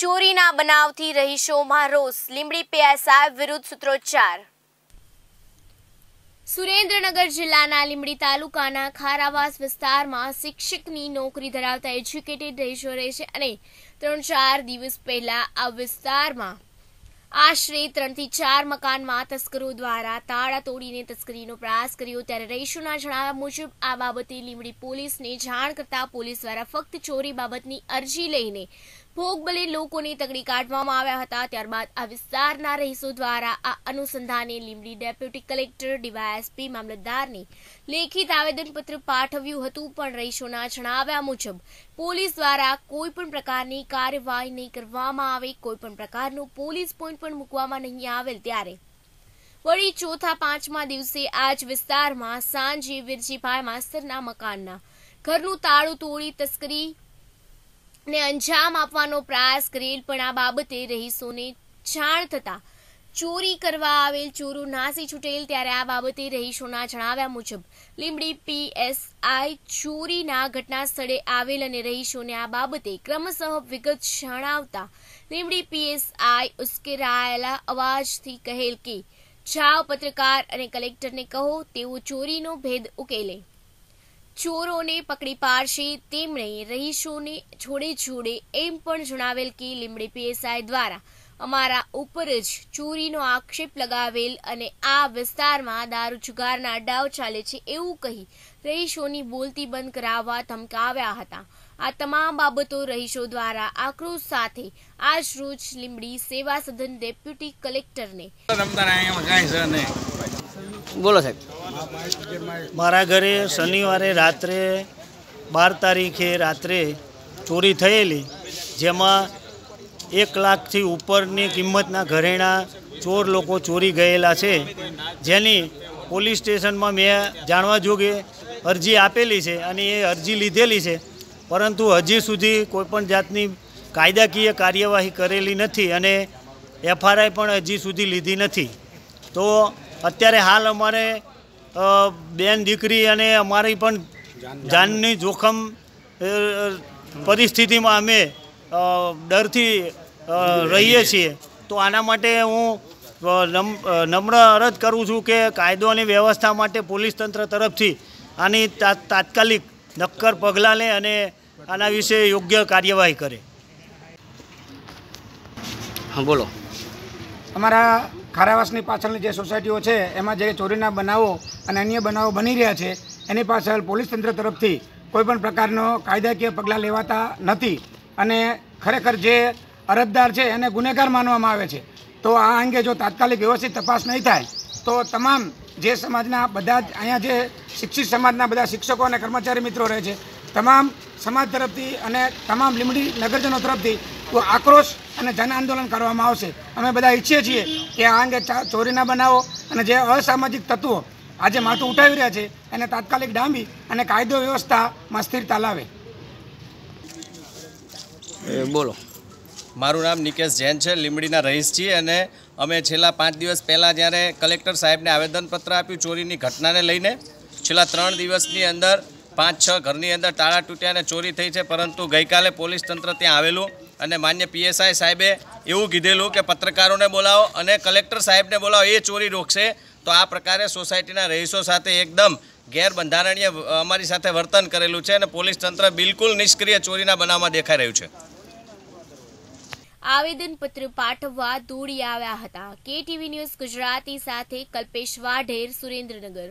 ચોરીના બનાવથી રહીશોમાં રોષ. લીંબડી પીએસઆઈ વિરુદ્ધ સૂત્રોચ્ચાર. સુરેન્દ્રનગર જિલ્લાના લીંબડી તાલુકાના ખારાવાસ વિસ્તારમાં શિક્ષકની નોકરી ધરાવતા એજ્યુકેટેડ રહીશો રહે છે અને ત્રણ ચાર દિવસ પહેલા આ વિસ્તારમાં આશરે ત્રણથી ચાર મકાનમાં તસ્કરો દ્વારા તાળા તોડીને તસ્કરીનો પ્રયાસ કર્યો. ત્યારે રહીશોના જણાવ્યા મુજબ, આ બાબતે લીંબડી પોલીસને જાણ કરતા પોલીસ દ્વારા ફક્ત ચોરી બાબતની અરજી લઈને ભોગ બલી લોકોની તગડી કાઢવામાં આવ્યા હતા. ત્યારબાદ આ વિસ્તારના રહીશો દ્વારા આ અનુસંધાને લીંબડી ડેપ્યુટી કલેક્ટર ડીવાયએસપી મામલતદારને લેખિત આવેદનપત્ર પાઠવ્યું હતું, પણ રહીશોના જણાવ્યા મુજબ, પોલીસ દ્વારા કોઈ પણ પ્રકારની કાર્યવાહી નહીં કરવામાં આવે, કોઈ પણ પ્રકારનો પોલીસ પોઈન્ટ પણ મૂકવામાં નહીં આવેલ. ત્યારે વળી ચોથા પાંચમા દિવસે આજ વિસ્તારમાં સાંજે વિરજીભાઈ માસ્તરના મકાનના ઘરનું તાળું તોડી તસ્કરી ને અંજામ આપવાનો પ્રયાસ કરેલ, પણ આ બાબતે રહીશોને જાણ થતા ચોરી કરવા આવેલ, ચોરો નાસી છૂટેલ, ત્યારે આ બાબતે રહીશોના જણાવ્યા મુજબ, લીમડી પીએસઆઈ ચોરીના ઘટના સ્થળે આવેલ અને રહીશોને આ બાબતે ક્રમશઃ વિગત જણાવતા લીંબડી પીએસઆઈ ઉશ્કેરાયેલા અવાજથી કહેલ કે, જાઓ પત્રકાર અને કલેક્ટરને કહો, તેઓ ચોરીનો ભેદ ઉકેલે. ચોરોને પકડી પાડશે. તેમણે રહીશોને છોડે છોડે એમ પણ જણાવેલ કે લીમડી પીએસઆઈ દ્વારા અમારા ઉપર જ ચોરીનો આક્ષેપ લગાવેલ અને આ વિસ્તારમાં દારૂ જુગારના અડ્ડાઓ ચાલે છે એવું કહી રહીશોની બોલતી બંધ કરાવવા ધમકાવ્યા હતા. આ તમામ બાબતો રહીશો દ્વારા આક્રોશ સાથે આજ રોજ લીમડી સેવા સદન ડેપ્યુટી કલેક્ટરને રમતા અહીંયા કાંઈ છે નહીં બોલો સાહેબ. મારા ઘરે શનિવારે રાત્રે બાર તારીખે રાત્રે ચોરી થયેલી, જેમાં એક લાખથી ઉપરની કિંમતના ઘરેણાં ચોર લોકો ચોરી ગયેલા છે. જેની પોલીસ સ્ટેશનમાં મેં જાણવા જોગે અરજી આપેલી છે અને એ અરજી લીધેલી છે. પરંતુ હજી સુધી કોઈપણ જાતની કાયદાકીય કાર્યવાહી કરેલી નથી અને એફઆરઆઈ પણ હજી સુધી લીધી નથી. તો અત્યારે હાલ અમારે બેન દીકરી અને અમારી પણ જાનની જોખમ પરિસ્થિતિમાં અમે ડરથી રહીએ છીએ. તો આના માટે હું નમ્ર અરજ કરું છું કે કાયદો અને વ્યવસ્થા માટે પોલીસ તંત્ર તરફથી આની તાત્કાલિક નક્કર પગલાં લે અને આના વિશે યોગ્ય કાર્યવાહી કરે. હા બોલો. અમારા ખારાવાસની પાછળની જે સોસાયટીઓ છે, એમાં જે ચોરીના બનાવો અને અન્ય બનાવો બની રહ્યા છે, એની પાછળ પોલીસ તંત્ર તરફથી કોઈપણ પ્રકારનો કાયદાકીય પગલાં લેવાતા નથી. અને ખરેખર જે અરજદાર છે, એને ગુનેગાર માનવામાં આવે છે. તો આ અંગે જો તાત્કાલિક વ્યવસ્થિત તપાસ નહીં થાય, તો તમામ જે સમાજના બધા જ અહીંયા જે શિક્ષિત સમાજના બધા શિક્ષકો અને કર્મચારી મિત્રો રહે છે, તમામ સમાજ તરફથી અને તમામ લીમડી નગરજનો તરફથી તો આક્રોશ અને જન આંદોલન કરવામાં આવશે. અમે બધા ઈચ્છીએ છીએ કે આ અંગે ચોરીના બનાવો અને જે અસામાજિક તત્વો આજે માથું ઉઠાવી રહ્યા છે એને તાત્કાલિક ડાંબી અને કાયદો વ્યવસ્થામાં સ્થિરતા લાવે. એ બોલો. મારું નામ નિકેશ જૈન છે લીંબડીના રહીશ છીએ અને અમે છેલ્લા પાંચ દિવસ પહેલાં જ્યારે કલેક્ટર સાહેબને આવેદનપત્ર આપ્યું ચોરીની ઘટનાને લઈને છેલ્લા ત્રણ દિવસની અંદર પાંચ છ ઘરની અંદર તાળા તૂટ્યા અને ચોરી થઈ છે પરંતુ ગઈકાલે પોલીસ તંત્ર ત્યાં આવેલું. અને માન્ય પીએસઆઈ સાહેબે એવું કીધેલું કે પત્રકારોને બોલાવો અને કલેક્ટર સાહેબને બોલાવો, એ ચોરી રોકશે. તો આ પ્રકારે સોસાયટીના રહીશો સાથે એકદમ ગેરબંધારણીય અમારી સાથે વર્તન કરેલું છે અને પોલીસ તંત્ર બિલકુલ નિષ્ક્રિય ચોરીના બનાવમાં દેખાઈ રહ્યું છે. આવેદનપત્ર પાઠવવા દોડી આવ્યા હતા. કે ટીવી ન્યૂઝ ગુજરાતી સાથે કલ્પેશ વાઢેર, સુરેન્દ્રનગર.